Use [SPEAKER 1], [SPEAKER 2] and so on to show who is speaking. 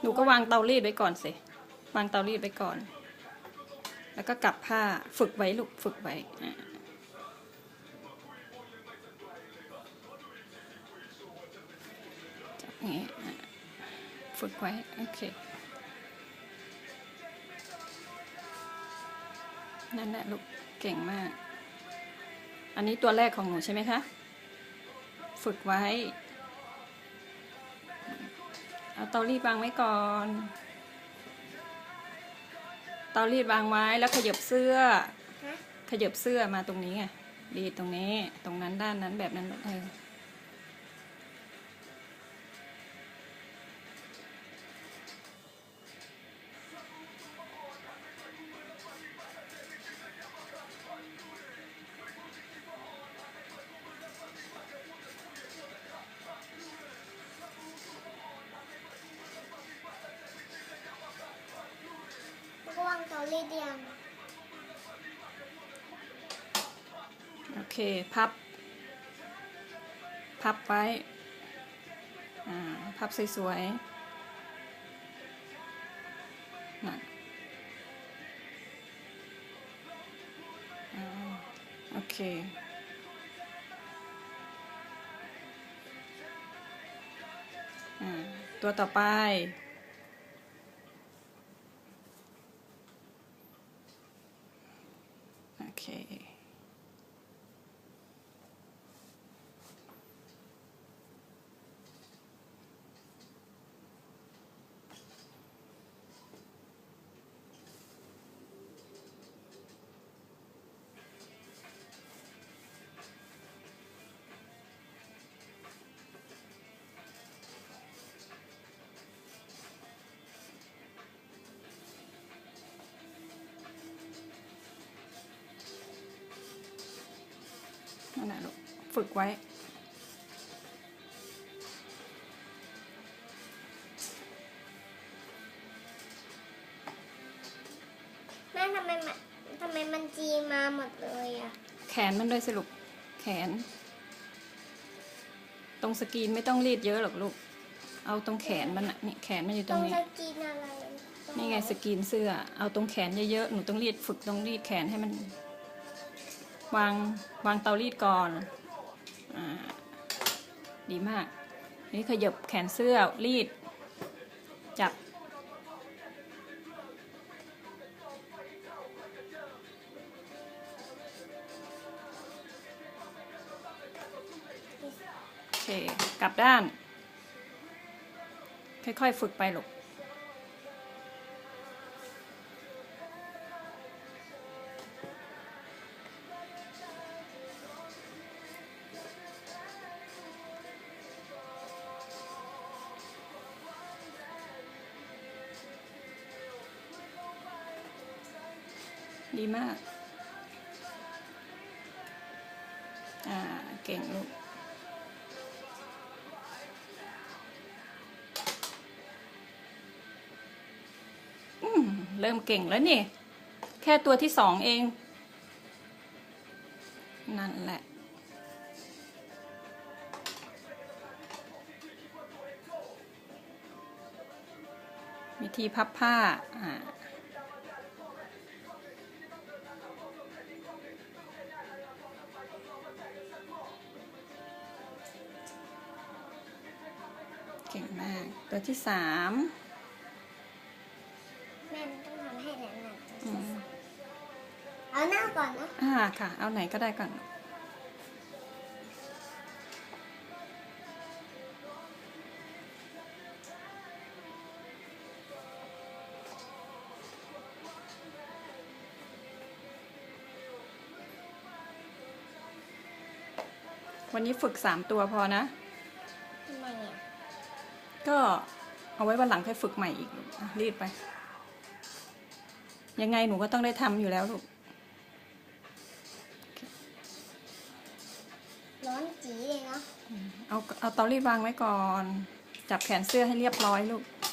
[SPEAKER 1] หนูก็วางเตารีดไว้ก่อนสิวางเตารีดไว้ก่อน แล้วก็กลับผ้าฝึกไว้ลูกฝึกไว้จับอย่างงี้อะฝึกไว้โอเคนั่นแหละลูกเก่งมาก อันนี้ตัวแรกของหนูใช่ไหมคะ ฝึกไว้ เอาเตารีดวางไว้ก่อน เตารีดวางไว้แล้วขยับเสื้อ
[SPEAKER 2] ฮะ
[SPEAKER 1] ขยับเสื้อมาตรงนี้ไงรีดตรงนี้ ตรงนั้นด้านนั้นแบบนั้นเออ
[SPEAKER 2] ลิเดียัง
[SPEAKER 1] โอเค พับ พับไว้ อ่า พับสวยๆนั่นอ่าโอเคอตัวต่อไป นั่นแหละลูกฝึกไว้
[SPEAKER 2] แม่ทำไมมันทำไมมันจีมาหมดเลยอะ
[SPEAKER 1] แขนมันด้วยสรุปแขน ตรงสกรีนไม่ต้องรีดเยอะหรอกลูก เอาตรงแขนมันน่ะนี่แขนมันอยู่ต
[SPEAKER 2] ต
[SPEAKER 1] ร
[SPEAKER 2] รงง
[SPEAKER 1] นี้
[SPEAKER 2] สกรีนอะไรตรง
[SPEAKER 1] นี่ไงสกรีนเสื้อ เอาตรงแขนเยอะๆ หนูต้องรีดฝึกตรงรีดแขนให้มัน วางวางเตารีดก่อนอ่าดีมาก นี่ขยับแขนเสื้อรีด จับ โอเค กลับด้าน ค่อยๆ ฝึกไปลูก ดีมาก อ่า เก่งลูก อืม เริ่มเก่งแล้วนี่ แค่ตัวที่สองเอง นั่นแหละวิธีพับผ้า อ่า เก่งมาก ตัวที่สาม
[SPEAKER 2] แม่มันต้องทำให้แหลม
[SPEAKER 1] อืม
[SPEAKER 2] ๆเอาหน้าก่อนนะ
[SPEAKER 1] อ่าค่ะ เอาไหนก็ได้ก่อนวันนี้ฝึกสามตัวพอนะ
[SPEAKER 2] ทำไมอะ
[SPEAKER 1] ก็เอาไว้วันหลังค่อยฝึกใหม่อีกลูกอะรีดไป ยังไงหนูก็ต้องได้ทำอยู่แล้วลูก
[SPEAKER 2] ร้อนจีเลยเนาะ
[SPEAKER 1] เอาเอาเตารีดวางไว้ก่อน จับแขนเสื้อให้เรียบร้อยลูก
[SPEAKER 2] อ